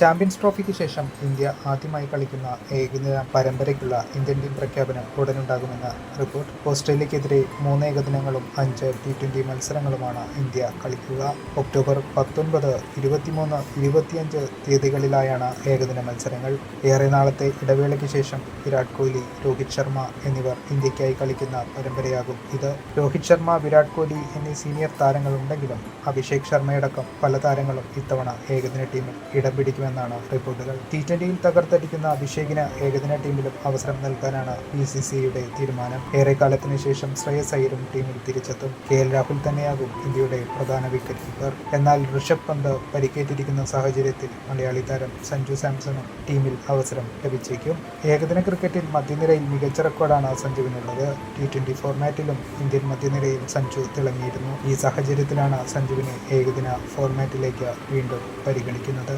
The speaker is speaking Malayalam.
ചാമ്പ്യൻസ് ട്രോഫിക്ക് ശേഷം ഇന്ത്യ ആദ്യമായി കളിക്കുന്ന ഏകദിന പരമ്പരയ്ക്കുള്ള ഇന്ത്യൻ ടീം പ്രഖ്യാപനം ഉടനുണ്ടാകുമെന്ന് റിപ്പോർട്ട്. ഓസ്ട്രേലിയക്കെതിരെ മൂന്ന് ഏകദിനങ്ങളും അഞ്ച് ടി ട്വന്റി മത്സരങ്ങളുമാണ് ഇന്ത്യ കളിക്കുക. ഒക്ടോബർ പത്തൊൻപത് ഇരുപത്തിമൂന്ന് ഇരുപത്തിയഞ്ച് തീയതികളിലായാണ് ഏകദിന മത്സരങ്ങൾ. ഏറെ നാളത്തെ ഇടവേളയ്ക്ക് ശേഷം വിരാട് കോഹ്ലി രോഹിത് ശർമ്മ എന്നിവർ ഇന്ത്യക്കായി കളിക്കുന്ന പരമ്പരയാകും ഇത്. രോഹിത് ശർമ്മ വിരാട് കോഹ്ലി എന്നീ സീനിയർ താരങ്ങളുണ്ടെങ്കിലും അഭിഷേക് ശർമ്മയടക്കം പല താരങ്ങളും ഇത്തവണ ഏകദിന ടീമിൽ ഇടം പിടിക്കുമെന്നാണ് റിപ്പോർട്ടുകൾ. ടി ട്വന്റിയിൽ തകർത്തടിക്കുന്ന അഭിഷേകിന് ഏകദിന ടീമിലും അവസരം നൽകാനാണ് ബി സി സിയുടെ തീരുമാനം. ഏറെക്കാലത്തിന് ശേഷം ശ്രേയസ് അയ്യരും ടീമിൽ തിരിച്ചെത്തും. കെ എൽ രാഹുൽ തന്നെയാകും ഇന്ത്യയുടെ പ്രധാന വിക്കറ്റ് കീപ്പർ എന്നാൽ ഋഷഭ് പന്ത് പരിക്കേറ്റിരിക്കുന്ന സാഹചര്യത്തിൽ മലയാളി താരം സഞ്ജു സാംസണും ടീമിൽ അവസരം ലഭിച്ചേക്കും. ഏകദിന ക്രിക്കറ്റിൽ മധ്യനിരയിൽ മികച്ച റെക്കോർഡാണ് സഞ്ജുവിനുള്ളത്. ടി ട്വന്റി ഫോർമാറ്റിലും ഇന്ത്യൻ മധ്യനിരയിൽ സഞ്ജു തിളങ്ങിയിരുന്നു. ഈ സാഹചര്യത്തിലാണ് സഞ്ജുവിനെ ഏകദിന ഫോർമാറ്റിലേക്ക് വീണ്ടും പരിഗണിക്കുന്നത്.